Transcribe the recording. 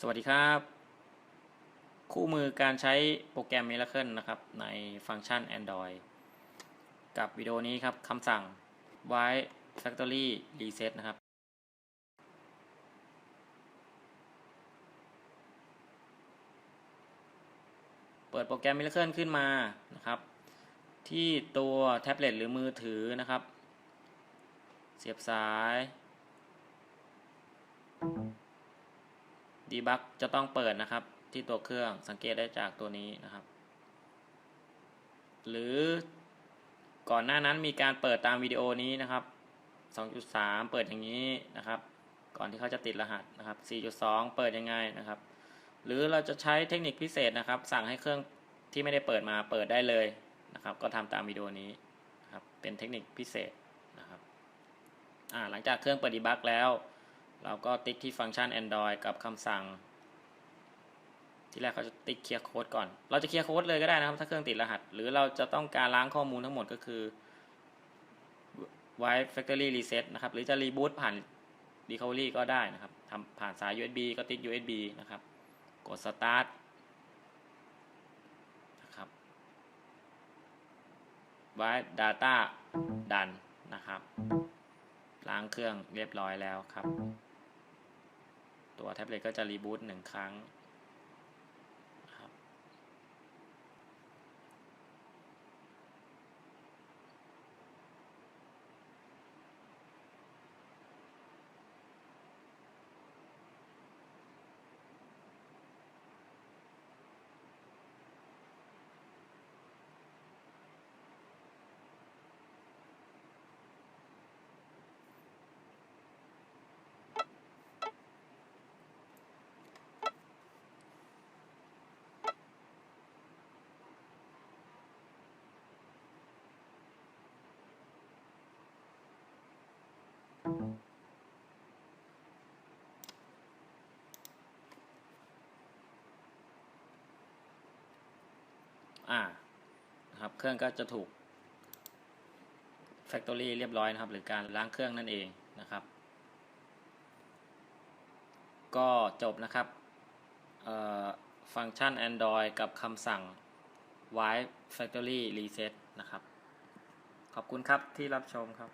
สวัสดีครับ คู่มือการใช้โปรแกรม Miracle นะครับ ในฟังก์ชัน Android กับวิดีโอนี้ครับคำสั่ง white factory reset นะครับ เปิดโปรแกรม Miracle ขึ้นมานะครับ ที่ตัวแท็บเล็ตหรือมือถือนะครับ เสียบสายดีบั กจะต้องเปิดนะครับ ที่ตัวเครื่องสังเกตได้จากตัวนี้นะครับ หรือก่อนหน้านั้นมีการเปิดตามวิดีโอนี้นะครับ 2.3 เปิดอย่างนี้นะครับ ก่อนที่เขาจะติดรหัสนะครับ 4.2 เปิดยังไงนะครับ หรือเราจะใช้เทคนิคพิเศษนะครับ สั่งให้เครื่องที่ไม่ได้เปิดมาเปิดได้เลยนะครับ ก็ทำตามวิดีโอนี้นะครับ เป็นเทคนิคพิเศษนะครับหลังจากเครื่องเปิดดีบักแล้ว เราก็ติ๊กที่ฟังก์ชัน Android กับคำสั่ง ที่แรกเขาจะติ๊กเคลียร์โค้ดก่อน เราจะเคลียร์โค้ดเลยก็ได้นะครับ ถ้าเครื่องติดรหัส หรือเราจะต้องการล้างข้อมูลทั้งหมดก็คือ White Factory Reset นะครับ หรือจะ Reboot ผ่าน Recovery ก็ได้นะครับทำผ่านสาย USB ก็ติ๊ก USB นะครับ กด Start นะครับ White Data ดันนะครับ ล้างเครื่องเรียบร้อยแล้วครับ ตัวแท็บเล็ตก็จะรีบูตหนึ่งครั้ง อ่านะครับเครื่องก็จะถูก Factory เรียบร้อยนะครับ หรือการล้างเครื่องนั่นเองนะครับ ก็จบนะครับฟังก์ชัน Android กับคำสั่ง Wipe Factory Reset นะครับ ขอบคุณครับที่รับชมครับ